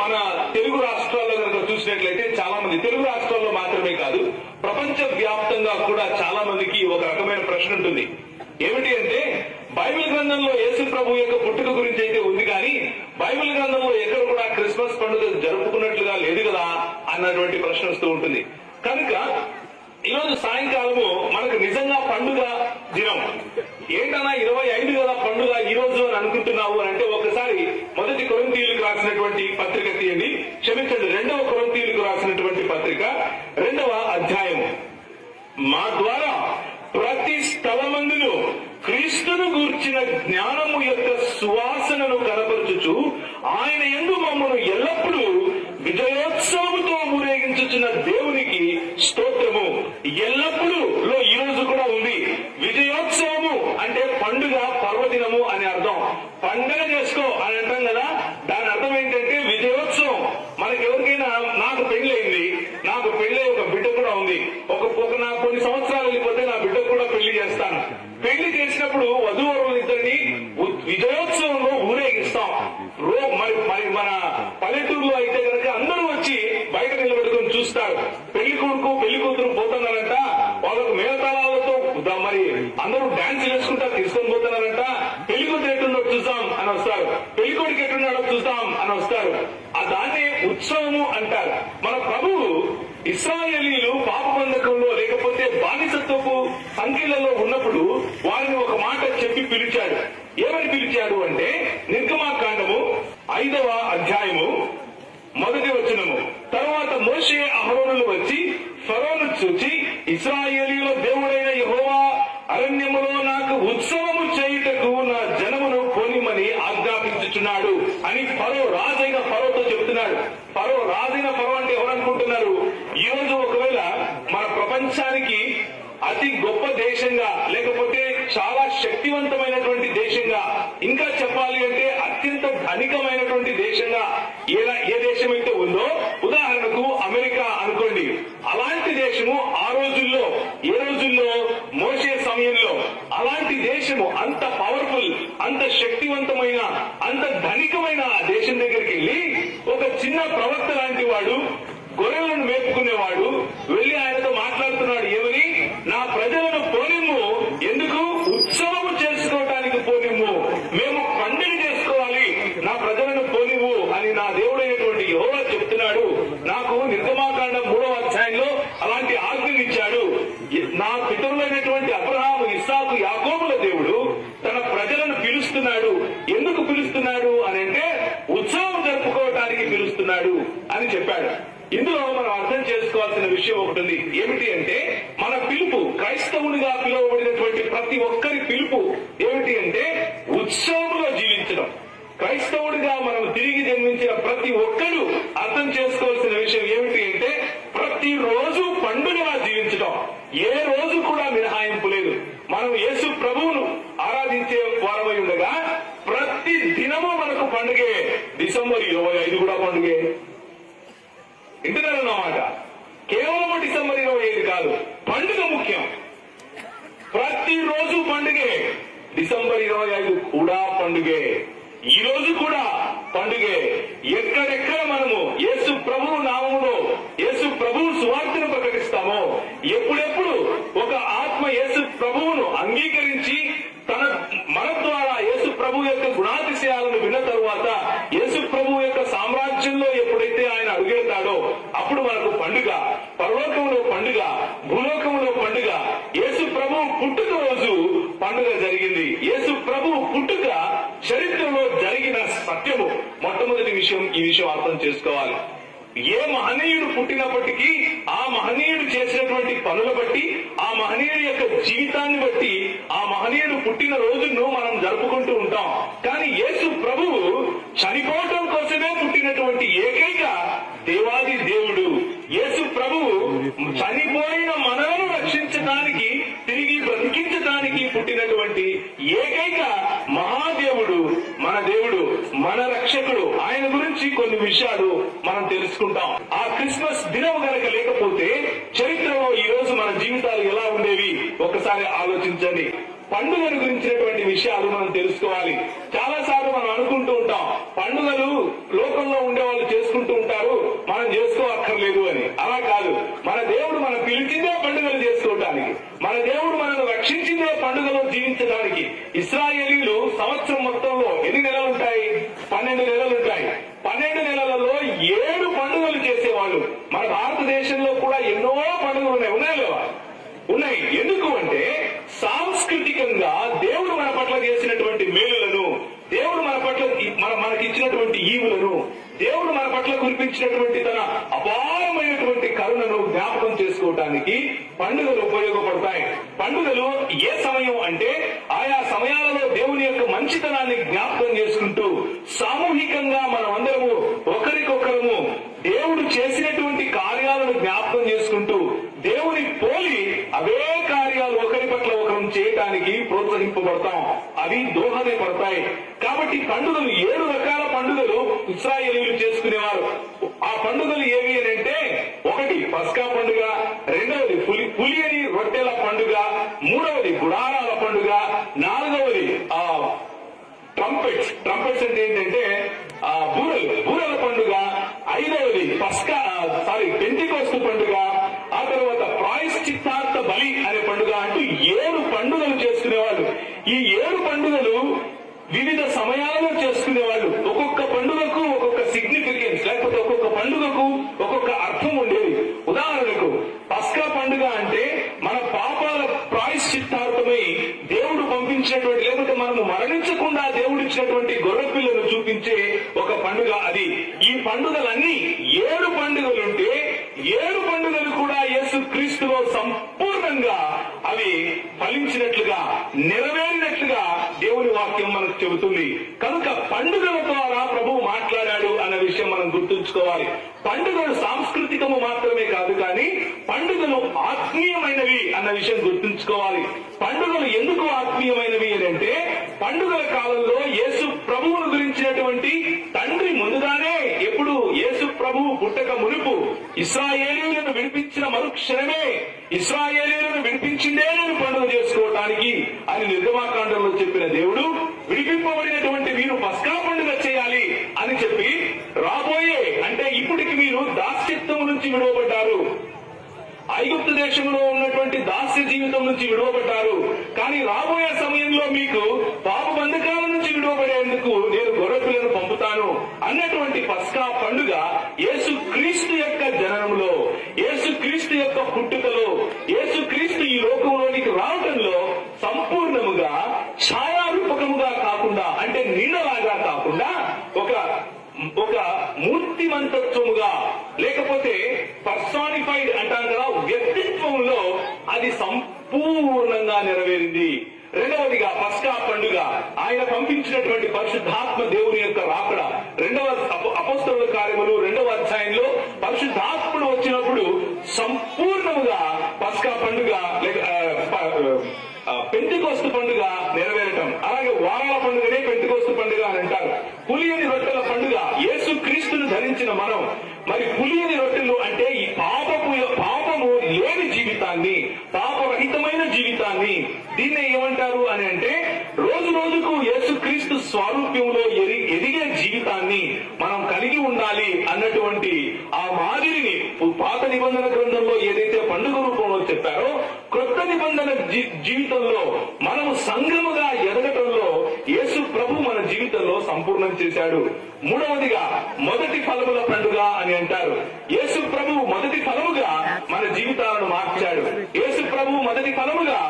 మన తెలుగు రాష్ట్రాల్లో కనుక చూసినట్లయితే చాలా మంది తెలుగు రాష్ట్రాల్లో మాత్రమే కాదు ప్రపంచ వ్యాప్తంగా కూడా చాలా మందికి ఒక రకమైన ప్రశ్న ఉంటుంది. ఏమిటి అంటే బైబిల్ గ్రంథంలో యేసు ప్రభు యొక్క పుట్టుక గురించి అయితే ఉంది కానీ బైబిల్ గ్రంథంలో ఎక్కడ కూడా క్రిస్మస్ పండుగ జరుపుకున్నట్లుగా లేదు కదా అన్నటువంటి ప్రశ్న వస్తూ ఉంటుంది. కనుక ఈరోజు సాయంకాలము మనకు నిజంగా పండుగ దినం. ఏంటన్నా ఇరవై ఐదు కదా పండుగ ఈ రోజు అని అనుకుంటున్నావు అని అంటే ఒకసారి మొదటి కొరంతీయులకు రాసినటువంటి పత్రిక తీయండి. క్షమించండి రెండవ కొరంతీయులకు రాసినటువంటి పత్రిక రెండవ అధ్యాయం. మా ద్వారా ప్రతి స్థలమందును క్రీస్తును గూర్చిన జ్ఞానము యొక్క సువాసనను కనపరచుచు ఆయన ఎందు మమ్మను ఎల్లప్పుడూ విజయోత్సవముతో ఊరేగించుచున్న దేవునికి స్తోత్రము. ఎల్లప్పుడూ పాప పాపబంధకంలో లేకపోతే బానిసత్వపు సంఖ్యలలో ఉన్నప్పుడు వారిని ఒక మాట చెప్పి పిలిచాడు. ఏమని పిలిచాడు అంటే నిర్గమాకాండము ఐదవ అధ్యాయము మొదటి వచనము. తర్వాత మోషే అహరోనులు వచ్చి ఫరోను చూచి ఇస్రాయేలీల దేవుడైన యహోవా అరణ్యములో నాకు ఉత్సవము చేయుటకు నా జనమును పోనిమని ఆజ్ఞాపించుచున్నాడు అని ఫరో రాజైన ఫరోతో చెప్తున్నాడు. ఫరో రాజైన ఫరో అంటే ఎవరనుకుంటున్నారు ఈ రోజు ఒకవేళ మన ప్రపంచానికి అతి గొప్ప దేశంగా లేకపోతే చాలా శక్తివంతమైనటువంటి దేశంగా ఇంకా చెప్పాలి అంటే అత్యంత ధనికమైనటువంటి దేశంగా ఏ ఏ దేశం అయితే ఉందో ఉదాహరణకు అమెరికా అనుకోండి. అలాంటి దేశము ఆ రోజుల్లో ఏ రోజుల్లో మోసే సమయంలో అలాంటి దేశము అంత పవర్ఫుల్ అంత శక్తివంతమైన అంత ధనికమైన ఆ దేశం దగ్గరికి వెళ్ళి ఒక చిన్న ప్రవక్త లాంటి వాడు గొర్రెలను మేపుకునేవాడు వెళ్ళి ఆయనతో మాట్లాడుతున్నాడు ఏమని? నా ప్రజల పోనిమ్ము ఎందుకు ఉత్సవము చేసుకోవటానికి పోనిమ్ము మేము పండుగ చేసుకోవాలి నా ప్రజలను పోనివ్వు అని నా దేవుడైనటువంటి యెహోవా చెప్తున్నాడు నాకు నిర్గమాకాండం మూడవ అధ్యాయంలో అలాంటి ఆజ్ఞనిచ్చాడు నా పితరులైనటువంటి అబ్రహాము ఇస్సాకు యాకోబుల దేవుడు తన ప్రజలను పిలుస్తున్నాడు ఎందుకు పిలుస్తున్నాడు అని అంటే ఉత్సవం జరుపుకోవటానికి పిలుస్తున్నాడు అని చెప్పాడు ఇందులో మనం అర్థం చేసుకోవాల్సిన విషయం ఒకటి ఉంది ఏమిటి అంటే మన పిలుపు క్రైస్తవునిగా పిలువబడినటువంటి ప్రతి ఒక్కరి పిలుపు ఏమిటి అంటే ఉత్సవంలో జీవించడం క్రైస్తవుడిగా మనం తిరిగి జన్మించిన ప్రతి ఒక్కరూ అర్థం చేసుకోవాల్సిన విషయం ఏమిటి అంటే ప్రతి రోజు పండుగలా జీవించడం ఏ రోజు కూడా మినహాయింపు లేదు మనం యేసు ప్రభువును ఆరాధించే వారమై ఉండగా ప్రతి దినము మనకు పండుగే డిసెంబర్ ఇరవై ఐదు కూడా పండుగే వింటున్నారన్నమాట కేవలం డిసెంబర్ ఇరవై ఐదు కాదు పండుగ ముఖ్యం ప్రతిరోజు పండుగే డిసెంబర్ ఇరవై ఐదు కూడా పండుగే ఈ రోజు కూడా పండుగే ఎక్కడెక్కడ మనము యేసు ప్రభువు నామములో యేసు ప్రభువు సువార్తను ప్రకటిస్తామో ఎప్పుడెప్పుడు ఒక ఆత్మ యేసు ప్రభువును అంగీకరించి తన మన ద్వారా యేసు ప్రభు యొక్క గుణాతిశయాలను విన్న తరువాత యేసు ప్రభు యొక్క సామ్రాజ్యంలో ఎప్పుడైతే ఆయన అడుగెడతాడో అప్పుడు మనకు పండుగ. పరలోకంలో పండుగ భూలోకంలో పండుగ. యేసు ప్రభు పుట్టుక రోజు పండుగ జరిగింది. యేసు ప్రభు పుట్టుక చరిత్రలో జరిగిన సత్యము. మొట్టమొదటి విషయం ఈ విషయం అర్థం చేసుకోవాలి. ఏ మహనీయుడు పుట్టినప్పటికీ ఆ మహనీయుడు చేసినటువంటి పనుల బట్టి ఆ మహనీయుడి యొక్క జీవితాన్ని బట్టి ఆ మహనీయుడు పుట్టిన రోజును మనం జరుపుకుంటూ ఉంటాం. కానీ యేసు ప్రభువు చనిపోవటం కోసమే పుట్టినటువంటి ఏకైక దేవాది దేవుడు. యేసు ప్రభువు చనిపోయిన మనలను రక్షించడానికి తిరిగి బ్రతికించడానికి పుట్టినటువంటి ఏకైక మహాదేవుడు మన దేవుడు మన రక్షకుడు. ఆయన గురించి కొన్ని విషయాలు మనం తెలుసుకుంటాం. ఆ క్రిస్మస్ దినం గనక లేకపోతే చరిత్రలో ఈ రోజు మన జీవితాలు ఎలా ఉండేవి? ఒకసారి ఆలోచించండి. పండుగల గురించినటువంటి విషయాలు మనం తెలుసుకోవాలి. చాలా సార్లు మనం అనుకుంటూ ఉంటాం పండుగలు లోకంలో ఉండే వాళ్ళు చేసుకుంటూ ఉంటారు మనం చేసుకోవక్కర్లేదు అని. అలా కాదు. మన దేవుడు మనం పిలిచిందే పండుగలు చేసుకోవటానికి. మన దేవుడు మనల్ని రక్షించిందే పండుగలో జీవించడానికి ఇస్రాయేలీలు సంవత్సరం మొత్తంలో ఎన్ని నెలలు ఉంటాయి? పన్నెండు నెలలు ఉంటాయి. పన్నెండు నెలలలో ఏడు పండుగలు చేసేవాళ్ళు. మన భారతదేశంలో కూడా ఎన్నో పండుగలు ఉన్నాయి. ఉన్నాయి ఉన్నాయి. ఎందుకు అంటే సాంస్కృతికంగా దేవుడు మన పట్ల చేసినటువంటి మేలులను దేవుడు మన పట్ల మన మనకి ఇచ్చినటువంటి ఈవులను దేవుడు మన పట్ల కురిపించినటువంటి తన అపారమైనటువంటి కరుణను జ్ఞాపకం చేసుకోవటానికి పండుగలు ఉపయోగపడతాయి. పండుగలు ఏ సమయం అంటే ఆయా సమయాలలో దేవుని యొక్క మంచితనాన్ని జ్ఞాపకం చేసుకుంటూ సామూహికంగా మనం అందరము ఒకరి దేవుడు చేసినటువంటి కార్యాలను జ్ఞాపకం చేసుకుంటూ దేవుని పోలి అవే కార్యాలు ఒకరి పట్ల ఒకరం చేయడానికి ప్రోత్సహింపబడతాం అవి దోహదపడతాయి. కాబట్టి పండుగలు ఏడు రకాల పండుగలు ఇస్రాయేలీలు చేసుకునేవారు. ఆ పండుగలు ఏవి అని అంటే ఒకటి పస్కా పండుగ రెండవది పులి పులియని రొట్టెల పండుగ మూడవది గుడారాల పండుగ నాలుగవది ఆ ట్రంపెట్స్ ట్రంపెట్స్ అంటే ఏంటంటే ఆ బూరలు. బూరల పండుగ ఐదవది పస్కా సారీ పెంతికోస్తు పండుగ ఈ ఏడు పండుగలు వివిధ సమయాలలో చేసుకునేవాళ్ళు. ఒక్కొక్క పండుగకు ఒక్కొక్క సిగ్నిఫికెన్స్ లేకపోతే ఒక్కొక్క పండుగకు ఒక్కొక్క అర్థం ఉండేది. ఉదాహరణకు పస్కా పండుగ అంటే మన పాపాల ప్రాయశ్చిత్తార్థమై దేవుడు పంపించినటువంటి లేకపోతే మనము మరణించకుండా దేవుడు ఇచ్చినటువంటి గొర్రెపిల్లను చూపించే ఒక పండుగ అది. ఈ పండుగలన్నీ ఏడు పండుగలుంటే ఏడు పండుగలు కూడా యేసు క్రీస్తులో సంపూర్ణంగా అవి ఫలించినట్లుగా నెరవేరినట్లుగా దేవుని వాక్యం మనకు చెబుతుంది. కనుక పండుగల ద్వారా ప్రభువు మాట్లాడాడు అన్న విషయం మనం గుర్తుంచుకోవాలి. పండుగలు సాంస్కృతికము మాత్రమే కాదు కానీ పండుగలు ఆత్మీయమైనవి అన్న విషయం గుర్తుంచుకోవాలి. పండుగలు ఎందుకు ఆత్మీయమైనవి అని అంటే పండుగల కాలంలో యేసు ప్రభువును గురించినటువంటి తండ్రి ముందుగానే ప్రభువు పుట్టక మునుపు ఇస్రాయేలీలను విడిపించిన మరుక్షణమే ఇస్రాయేలీలను విడిపించిందే నేను పండుగ చేసుకోవటానికి అని నిర్గమాకాండంలో చెప్పిన దేవుడు విడిపింపబడినటువంటి మీరు పస్కా పండుగ చేయాలి అని చెప్పి రాబోయే అంటే ఇప్పటికి మీరు దాస్యత్వం నుంచి విడువబడ్డారు. ఐగుప్తు దేశంలో ఉన్నటువంటి దాస్య జీవితం నుంచి విడువబడ్డారు. కానీ రాబోయే సమయంలో మీకు పాప బంధకాల విడువబడేందుకు నేను గొర్రెపిల్లను పంపుతాను అన్నటువంటి పస్కా పండుగ యేసు క్రీస్తు యొక్క జననంలో యేసు క్రీస్తు యొక్క పుట్టుకలో యేసు క్రీస్తు ఈ లోకంలోనికి రావటంలో సంపూర్ణముగా ఛాయారూపకముగా కాకుండా అంటే నీడలాగా కాకుండా ఒక ఒక మూర్తిమంతత్వముగా లేకపోతే పర్సానిఫైడ్ అంటాం కదా వ్యక్తిత్వంలో అది సంపూర్ణ పస్కా పండుగ. ఆయన పంపించినటువంటి పరిశుద్ధాత్మ దేవుని యొక్క రాకడ. స్వారూప్యంలో ఎరి ఎదిగే జీవితాన్ని మనం కలిగి ఉండాలి అన్నటువంటి ఆ మాదిరిని పాత నిబంధన గ్రంథంలో ఏదైతే పండుగ రూపంలో చెప్పారో క్రొత్త నిబంధన జీ- జీవితంలో మనము సంఘముగా ఎదగటంలో యేసు జీవితంలో సంపూర్ణం చేశాడు. మూడవదిగా మొదటి ఫలముల పండుగ అని అంటారు. యేసు ప్రభు మొదటి ఫలముగా మన జీవితాలను మార్చాడు. యేసు ప్రభు మొదటి ఫలముగా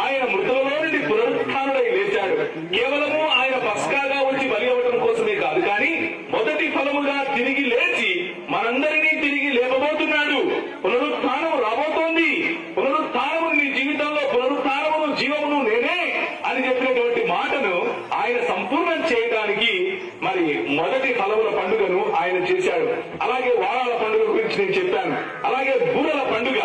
ఆయన మృతులలో నుండి పునరుత్డై లేచాడు. కేవలము ఆయన పస్కాగా వచ్చి బలి అవ్వడం కోసమే కాదు కానీ మొదటి ఫలముగా తిరిగి లేచి మనందరినీ ఆయన చేశాడు. అలాగే వారాల పండుగ గురించి నేను చెప్పాను. అలాగే బూరల పండుగ.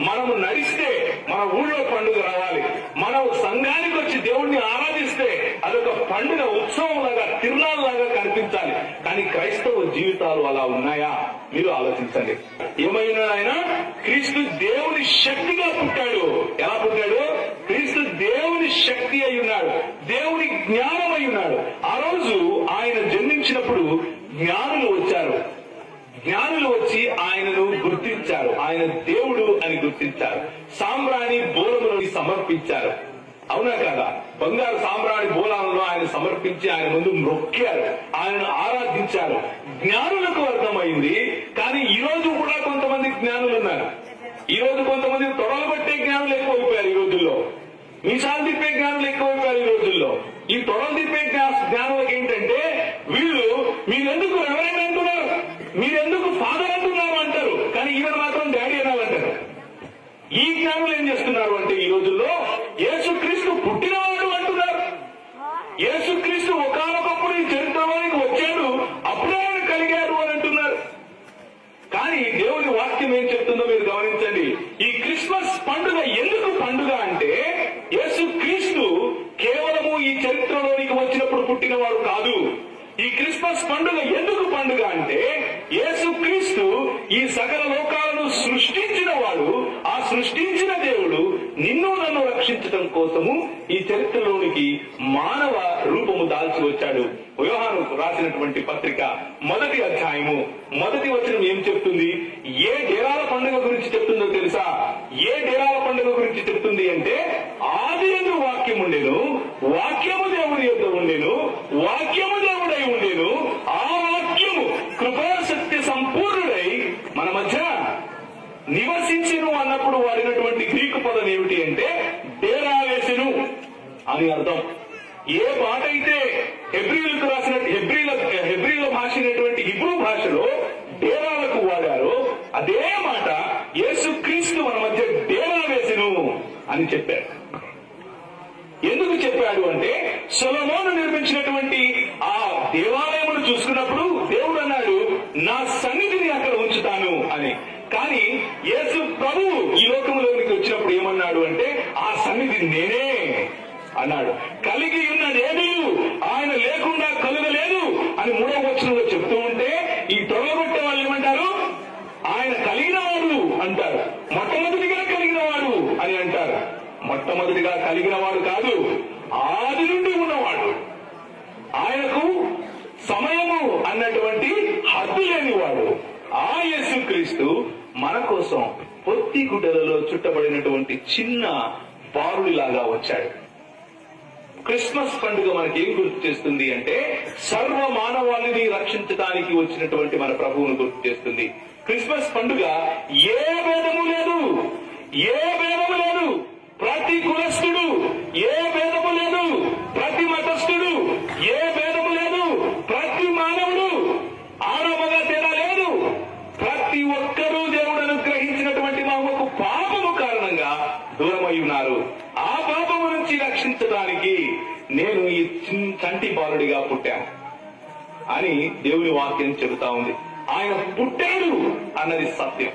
మనము నడిస్తే మన ఊళ్ళో పండుగ రావాలి. మనం సంఘానికి వచ్చి దేవుణ్ణి ఆరాధిస్తే అదొక పండుగ ఉత్సవం లాగా తిరునాళ్ళ లాగా కనిపించాలి. కానీ క్రైస్తవ జీవితాలు అలా ఉన్నాయా? మీరు ఆలోచించండి. ఏమైనా ఆయన? క్రీస్తు దేవుని శక్తిగా పుట్టాడు. ఎలా పుట్టాడు? క్రీస్తు దేవుని శక్తి అయి ఉన్నాడు. దేవుని జ్ఞానం అయి ఉన్నాడు. ఆ రోజు ఆయన జన్మించినప్పుడు జ్ఞానులు వచ్చారు. జ్ఞానులు వచ్చి ఆయనను గుర్తించారు. ఆయన దేవుడు అని గుర్తించారు. సాంబ్రాణి బోలములను సమర్పించారు. అవునా కదా? బంగారు సాంబ్రాణి బోలాలను ఆయన సమర్పించి ఆయన ముందు మొక్కారు. ఆయనను ఆరాధించారు. జ్ఞానులకు అర్థమైంది. కానీ ఈ రోజు కూడా కొంతమంది జ్ఞానులు ఉన్నారు. ఈ రోజు కొంతమంది తొడలు పట్టే జ్ఞానులు ఎక్కువైపోయారు ఈ రోజుల్లో. మీసాలు తిప్పే జ్ఞానులు ఎక్కువైపోయారు ఈ రోజుల్లో. ఈ తొడలు తిప్పే జ్ఞానులకు ఏంటంటే వీళ్ళు మీరెందుకు ఎవరైనా మానవ రూపము దాల్చి వచ్చాడు. యోహాను రాసినటువంటి పత్రిక మొదటి అధ్యాయము. మొదటి వచనం ఏం చెప్తుంది? ఏ డేరాల పండుగ గురించి చెప్తుందో తెలుసా? ఏ డేరాల పండుగ గురించి చెప్తుంది అంటే ఆది వాక్యం ఉండేను వాక్యము దేవుడి యొక్క ఉండేను వాక్యము దేవుడై ఉండేను. ఆ వాక్యము కృపాశక్తి సంపూర్ణుడై మన మధ్య నివసించెను అన్నప్పుడు వాడినటువంటి గ్రీకు పదం ఏమిటి అంటే డేరా వేసెను అని అర్థం. ఏ మాట అయితే హెబ్రిలకు రాసిన హెబ్రిల హెబ్రిల భాష హిబ్రూ భాషలో డేరాలకు వాడారో అదే మాట యేసుక్రీస్తు మన మధ్య డేరా వేసెను అని చెప్పారు. ఎందుకు చెప్పాడు అంటే సొలమోను నిర్మించినటువంటి ఆ దేవాలయమును చూసుకున్న వచ్చినటువంటి మన ప్రభువును గుర్తు చేస్తుంది. క్రిస్మస్ పండుగ ఏ భేదము లేదు. ఏ భేదము లేదు. ప్రతి కులస్తుడు ఏ అని దేవుని వాక్యం చెబుతా ఉంది. ఆయన పుట్టాడు అన్నది సత్యం.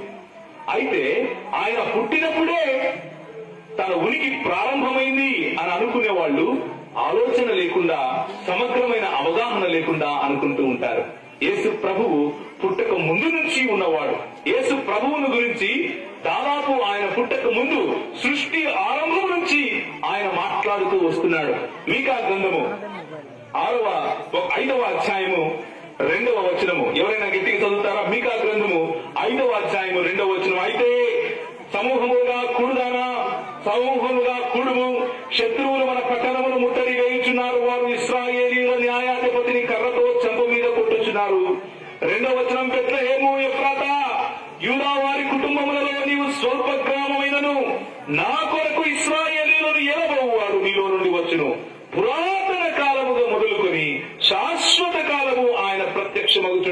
అయితే ఆయన పుట్టినప్పుడే తన ఉనికి ప్రారంభమైంది అని అనుకునే వాళ్ళు ఆలోచన లేకుండా సమగ్రమైన అవగాహన లేకుండా అనుకుంటూ ఉంటారు. యేసు ప్రభువు పుట్టక ముందు నుంచి ఉన్నవాడు. యేసు ప్రభువును గురించి దాదాపు ఆయన పుట్టక ముందు సృష్టి ఆరంభం నుంచి ఆయన మాట్లాడుతూ వస్తున్నాడు. మీకా గ్రంథము? ఆరవ ఐదవ అధ్యాయము రెండవ వచనము. ఎవరైనా గట్టిగా చదువుతారా? మీకా గ్రంథము ఐదవ అధ్యాయము రెండవ వచనం. అయితే సమూహముగా కూడుదానా? సమూహముగా కూడుము. శత్రువులు మన పట్టణమును ముట్టడి వేయుచున్నారు. వారు ఇస్రాయేలీల న్యాయాధిపతిని కర్రతో చెంప మీద కొట్టుచున్నారు. రెండవ వచనం బెత్లహేము ఎఫ్రాత యూదా వారి కుటుంబములలో నీవు స్వల్ప గ్రామమైనను. నా కొరకు ఇస్రాయేలీలను ఎలబోవాడు నీలో నుండి వచ్చును. పురా కాలముగా మొదలుకొని శాశ్వత కాలము ఆయన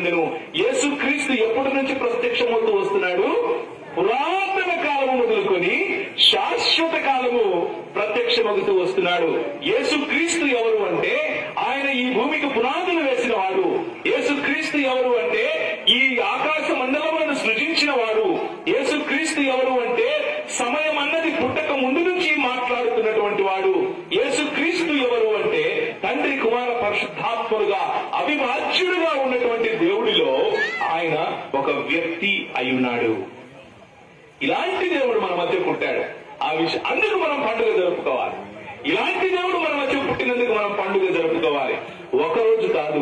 ప్రత్యక్షమవుతుండెను యేసుక్రీస్తు ఎప్పటి నుంచి ప్రత్యక్షమవుతూ వస్తున్నాడు? పురాతన కాలము మొదలుకొని శాశ్వత కాలము ప్రత్యక్షమవుతూ వస్తున్నాడు. యేసుక్రీస్తు ఎవరు అంటే ఆయన ఈ భూమికి పునాదులు వేసిన వాడు యేసుక్రీస్తు ఎవరు అంటే ఈ ఆకాశ మండలములను సృజించిన వాడు యేసుక్రీస్తు ఎవరు అంటే సమయం అన్నది పుట్టక ముందు నుంచి మాట్లాడుతున్నటువంటి వాడు యేసుక్రీస్తు ఎవరు అంటే తండ్రి కుమార పరిశుద్ధాత్మలుగా అవిభాజ్యుడుగా ఉన్నటువంటి దేవుడిలో ఆయన ఒక వ్యక్తి అయి ఉన్నాడు ఇలాంటి దేవుడు మన మధ్య పుట్టాడు ఆ విషయం అందుకు మనం పండుగ జరుపుకోవాలి ఇలాంటి దేవుడు మన మధ్య పుట్టినందుకు మనం పండుగ జరుపుకోవాలి ఒక రోజు కాదు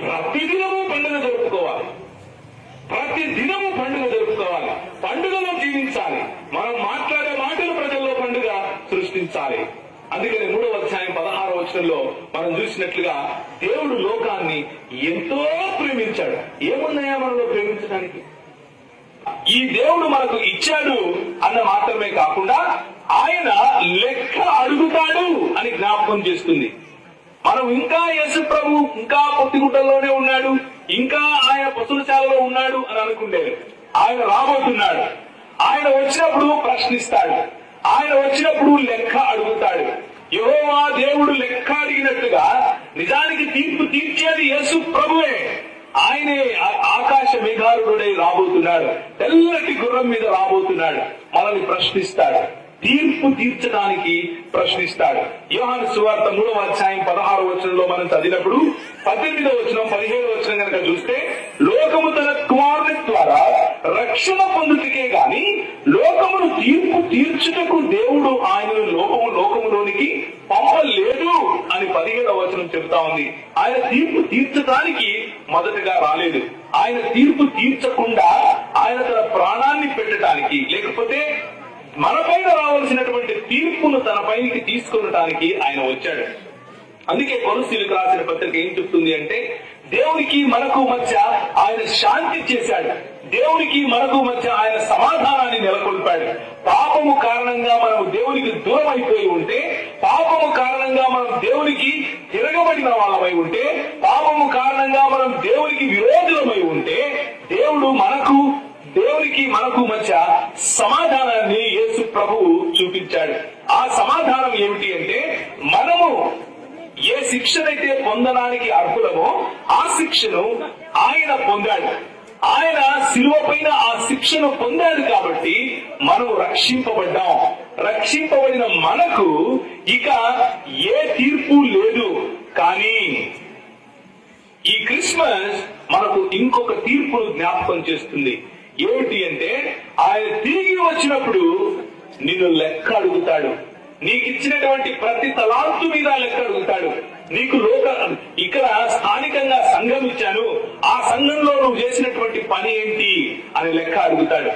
ప్రతిదినము పండుగ జరుపుకోవాలి ప్రతి దినము పండుగ జరుపుకోవాలి పండుగలో జీవించాలి మనం మాట్లాడే మాటలు ప్రజల్లో పండుగ సృష్టించాలి అందుకని మూడవ అధ్యాయం పదహారవ వచనంలో మనం చూసినట్లుగా దేవుడు లోకాన్ని ఎంతో ప్రేమించాడు. ఏమున్నాయా మనలో ప్రేమించడానికి? ఈ దేవుడు మనకు ఇచ్చాడు అన్న మాత్రమే కాకుండా ఆయన లెక్క అడుగుతాడు అని జ్ఞాపకం చేస్తుంది. మనం ఇంకా యేసు ప్రభు ఇంకా పొత్తిగుట్టల్లోనే ఉన్నాడు ఇంకా ఆయన పశువుశాలలో ఉన్నాడు అని అనుకుంటే ఆయన రాబోతున్నాడు. ఆయన వచ్చినప్పుడు ప్రశ్నిస్తాడు. ఆయన వచ్చినప్పుడు లెక్క అడుగుతాడు. యహోవా దేవుడు లెక్క అడిగినట్టుగా నిజానికి తీర్పు తీర్చేది యేసు ప్రభువే. ఆయనే ఆకాశ మేఘారుడై రాబోతున్నాడు. తెల్లటి గుర్రం మీద రాబోతున్నాడు. మనల్ని ప్రశ్నిస్తాడు. తీర్పు తీర్చడానికి ప్రశ్నిస్తాడు. యోహాను సువార్త మూడవ అధ్యాయం పదహారు వచనంలో మనం చదివినప్పుడు పద్దెనిమిదవ వచనం పదిహేడు వచనం కనుక చూస్తే లోకము తన కుమారుని ద్వారా రక్షణ పొందుటకే గాని లోకమును తీర్పు తీర్చుటకు దేవుడు ఆయనను లోకము లోకములోనికి పంపలేదు అని పదిహేడవ వచనం చెప్తా ఉంది. ఆయన తీర్పు తీర్చడానికి మొదటగా రాలేదు. ఆయన తీర్పు తీర్చకుండా ఆయన తన ప్రాణాన్ని పెట్టడానికి లేకపోతే మన పైన రావాల్సినటువంటి తీర్పును తన పైకి తీసుకునటానికి ఆయన వచ్చాడు. అందుకే కొలసీలకు రాసిన పత్రిక ఏం చెప్తుంది అంటే దేవునికి మనకు మధ్య ఆయన శాంతి చేశాడు. దేవునికి మనకు మధ్య ఆయన సమాధానాన్ని నెలకొల్పాడు. పాపము కారణంగా మనం దేవునికి దూరం అయిపోయి ఉంటే పాపము కారణంగా మనం దేవునికి తిరగబడిన వాళ్ళమై ఉంటే పాపము కారణంగా మనం దేవునికి విరోధులమై ఉంటే దేవుడు మనకు దేవునికి మనకు మధ్య సమాధానాన్ని యేసు ప్రభువు చూపించాడు. ఆ సమాధానం ఏమిటి అంటే మనము ఏ శిక్షనైతే పొందడానికి అర్హులమో ఆ శిక్షను ఆయన పొందాడు. ఆయన శిలువ పైన ఆ శిక్షను పొందాడు కాబట్టి మనం రక్షింపబడ్డాం. రక్షింపబడిన మనకు ఇక ఏ తీర్పు లేదు. కానీ ఈ క్రిస్మస్ మనకు ఇంకొక తీర్పును జ్ఞాపకం చేస్తుంది. ఏమిటి అంటే ఆయన తిరిగి వచ్చినప్పుడు నిన్ను లెక్క అడుగుతాడు. నీకు ఇచ్చినటువంటి ప్రతి తలాంతు మీద లెక్క అడుగుతాడు నీకు లోక ఇక్కడ స్థానికంగా సంఘం ఇచ్చాను. ఆ సంఘంలో నువ్వు చేసినటువంటి పని ఏంటి అని లెక్క అడుగుతాడు.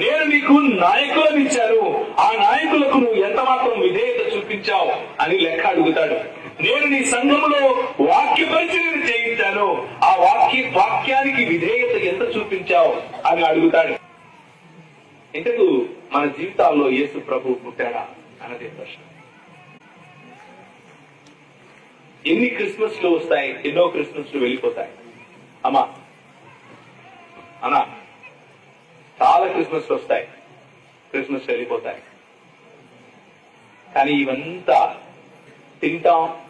నేను నీకు నాయకులను ఇచ్చాను. ఆ నాయకులకు నువ్వు ఎంత మాత్రం విధేయత చూపించావు అని లెక్క అడుగుతాడు. నేను నీ సంఘంలో వాక్య పరిచయం చేయించాను. ఆ వాక్య వాక్యానికి విధేయత ఎంత చూపించావు అని అడుగుతాడు. ఇంతకు మన జీవితాల్లో యేసు ప్రభు పుట్టాడా? అన్నదే ప్రశ్న. ఎన్ని క్రిస్మస్లు వస్తాయి? ఎన్నో క్రిస్మస్లు వెళ్ళిపోతాయి. అమ్మా అన్నా చాలా క్రిస్మస్ వస్తాయి. క్రిస్మస్ వెళ్ళిపోతాయి. కానీ ఇవంతా తింటాం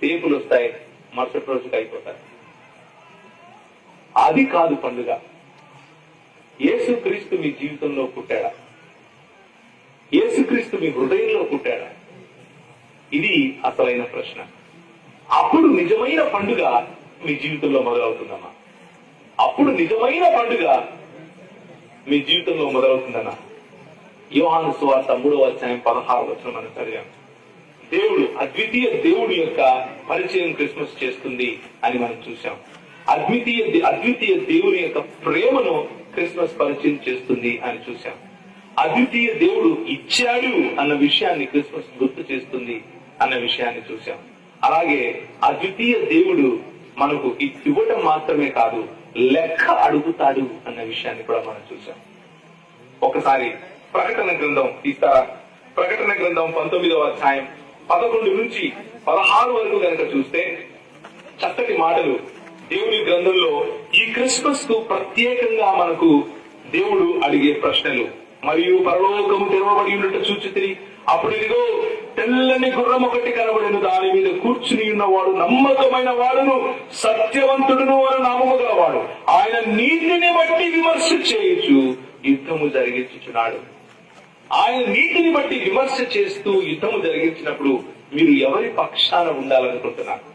తేపులు వస్తాయి మరుసటి రోజుకి అయిపోతాయి. అది కాదు పండుగ. యేసుక్రీస్తు మీ జీవితంలో పుట్టాడా? క్రీస్తు మీ హృదయంలో పుట్టాడా ఇది అసలైన ప్రశ్న. అప్పుడు నిజమైన పండుగ మీ జీవితంలో మొదలవుతుందమ్మా. అప్పుడు నిజమైన పండుగ మీ జీవితంలో మొదలవుతుందన్నా యోహాను సువార్త మూడవ అధ్యాయం పదహారు వచ్చిన మనం చదివాం. దేవుడు అద్వితీయ దేవుడి యొక్క పరిచయం క్రిస్మస్ చేస్తుంది అని మనం చూసాం అద్వితీయ అద్వితీయ దేవుని యొక్క ప్రేమను క్రిస్మస్ పరిచయం చేస్తుంది అని చూసాం అద్వితీయ దేవుడు ఇచ్చాడు అన్న విషయాన్ని క్రిస్మస్ గుర్తు చేస్తుంది అన్న విషయాన్ని చూసాం అలాగే అద్వితీయ దేవుడు మనకు ఇవ్వటం మాత్రమే కాదు లెక్క అడుగుతాడు అన్న విషయాన్ని కూడా మనం చూసాం ఒకసారి ప్రకటన గ్రంథం తీస్తారా? ప్రకటన గ్రంథం పంతొమ్మిదవ అధ్యాయం పదకొండు నుంచి పదహారు వరకు కనుక చూస్తే చక్కటి మాటలు దేవుని గ్రంథంలో ఈ క్రిస్మస్కు ప్రత్యేకంగా మనకు దేవుడు అడిగే ప్రశ్నలు మరియు పరలోకము తెరవబడి ఉన్నట్టు చూచి అప్పుడు ఇదిగో తెల్లని గుర్రం ఒకటి కనబడిన. దాని మీద కూర్చుని ఉన్నవాడు నమ్మకమైన వాడును సత్యవంతుడును అని నామము గలవాడు. ఆయన నీతిని బట్టి విమర్శ చేయొచ్చు యుద్ధము జరిగించుచున్నాడు. ఆయన నీతిని బట్టి విమర్శ చేస్తూ యుద్ధము జరిగించినప్పుడు మీరు ఎవరి పక్షాన ఉండాలనుకుంటున్నారు?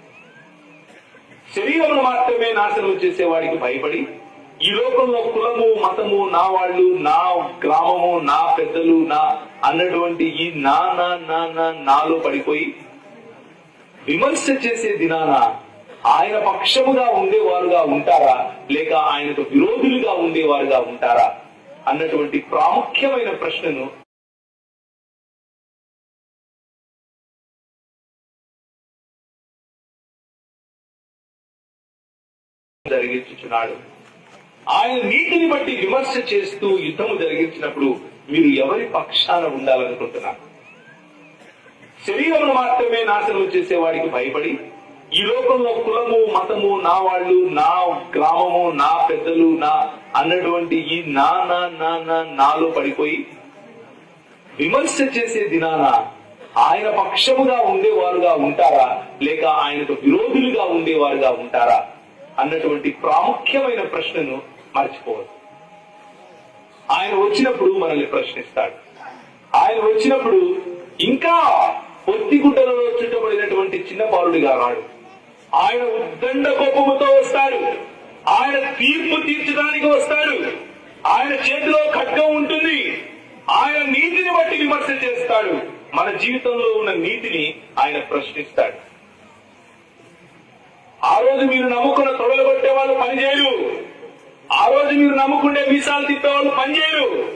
శరీరం మాత్రమే నాశనం చేసేవాడికి భయపడి ఈ లోకంలో కులము మతము నా వాళ్ళు నా గ్రామము నా పెద్దలు నా అన్నటువంటి ఈ నా నా నా నా నాలో పడిపోయి విమర్శ చేసే దినాన ఆయన పక్షముగా ఉండేవారుగా ఉంటారా? లేక ఆయనకు విరోధులుగా ఉండేవారుగా ఉంటారా? అన్నటువంటి ప్రాముఖ్యమైన ప్రశ్నను జరిగించుచున్నాడు. ఆయన నీతిని బట్టి విమర్శ చేస్తూ యుద్ధము జరిగించినప్పుడు మీరు ఎవరి పక్షాన ఉండాలనుకుంటున్నారు? శరీరమును మాత్రమే నాశనం చేసేవాడికి భయపడి ఈ లోకంలో కులము మతము నా వాళ్ళు నా గ్రామము నా పెద్దలు నా అన్నటువంటి ఈ నా నా నా నా నాలో పడిపోయి విమర్శ చేసే దినాన ఆయన పక్షముగా ఉండేవారుగా ఉంటారా? లేక ఆయనకు విరోధులుగా ఉండేవారుగా ఉంటారా? అన్నటువంటి ప్రాముఖ్యమైన ప్రశ్నను మర్చిపోవద్దు. ఆయన వచ్చినప్పుడు మనల్ని ప్రశ్నిస్తాడు. ఆయన వచ్చినప్పుడు ఇంకా పొత్తిగుడ్డలలో చుట్టబడినటువంటి చిన్న రాడు. ఆయన ఉద్దండ కోపముతో వస్తాడు. ఆయన తీర్పు తీర్చడానికి వస్తాడు. ఆయన చేతిలో ఖడ్గం ఉంటుంది. ఆయన నీతిని బట్టి విమర్శ చేస్తాడు. మన జీవితంలో ఉన్న నీతిని ఆయన ప్రశ్నిస్తాడు. ఆ రోజు మీరు నమ్ముకున్న తొడలు కొట్టే వాళ్ళు పనిచేయరు. ఆ రోజు మీరు నమ్ముకుంటే మీసాలు తిప్పేవాళ్ళు పనిచేయరు.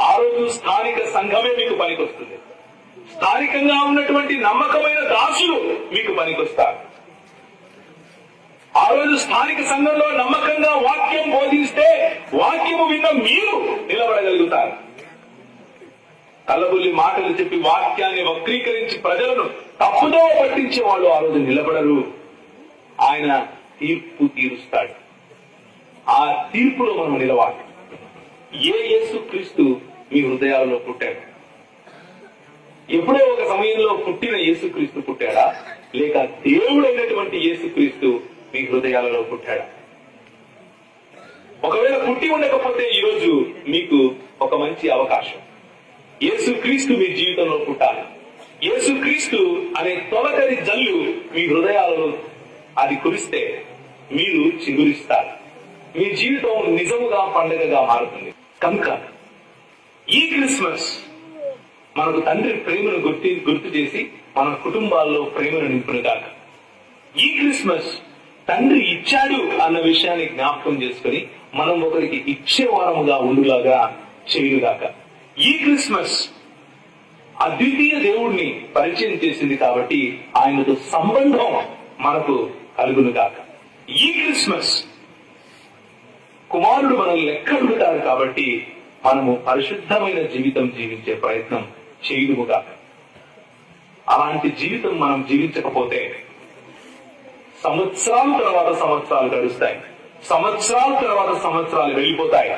ఆ రోజు స్థానిక సంఘమే మీకు పనికొస్తుంది. స్థానికంగా ఉన్నటువంటి నమ్మకమైన దాసులు మీకు పనికొస్తారు. ఆ రోజు స్థానిక సంఘంలో నమ్మకంగా వాక్యం బోధిస్తే వాక్యము విన్న మీరు నిలబడగలుగుతారు. కలబుల్లి మాటలు చెప్పి వాక్యాన్ని వక్రీకరించి ప్రజలను తప్పుదో పట్టించే వాళ్ళు ఆ రోజు నిలబడరు. ఆయన తీర్పు తీరుస్తాడు. ఆ తీర్పులో మనం నిలవాలి. ఏ యేసు క్రీస్తు మీ హృదయాలలో పుట్టాడు? ఎప్పుడో ఒక సమయంలో పుట్టిన యేసుక్రీస్తు పుట్టాడా? లేక దేవుడైనటువంటి యేసుక్రీస్తు మీ హృదయాలలో పుట్టాడా? ఒకవేళ పుట్టి ఉండకపోతే ఈరోజు మీకు ఒక మంచి అవకాశం. యేసుక్రీస్తు మీ జీవితంలో పుట్టాలి. యేసుక్రీస్తు అనే తొలకరి జల్లు మీ హృదయాలలో అది కురిస్తే మీరు చిగురిస్తారు మీ జీవితం నిజముగా పండుగగా మారుతుంది. కనుక ఈ క్రిస్మస్ మనకు తండ్రి ప్రేమను గుర్తి గుర్తు చేసి మన కుటుంబాల్లో ప్రేమను నింపునుగాక. ఈ క్రిస్మస్ తండ్రి ఇచ్చాడు అన్న విషయాన్ని జ్ఞాపకం చేసుకుని మనం ఒకరికి ఇచ్చే వారముగా ఉండులాగా చేయుగాక ఈ క్రిస్మస్ అద్వితీయ దేవుణ్ణి పరిచయం చేసింది కాబట్టి ఆయనతో సంబంధం మనకు కలుగును కాక ఈ క్రిస్మస్ కుమారుడు మనల్ని లెక్కడుగుతారు కాబట్టి మనము పరిశుద్ధమైన జీవితం జీవించే ప్రయత్నం చేయుదుముగా. అలాంటి జీవితం మనం జీవించకపోతే సంవత్సరాల తర్వాత సంవత్సరాలు గడుస్తాయి. సంవత్సరాల తర్వాత సంవత్సరాలు వెళ్ళిపోతాయి.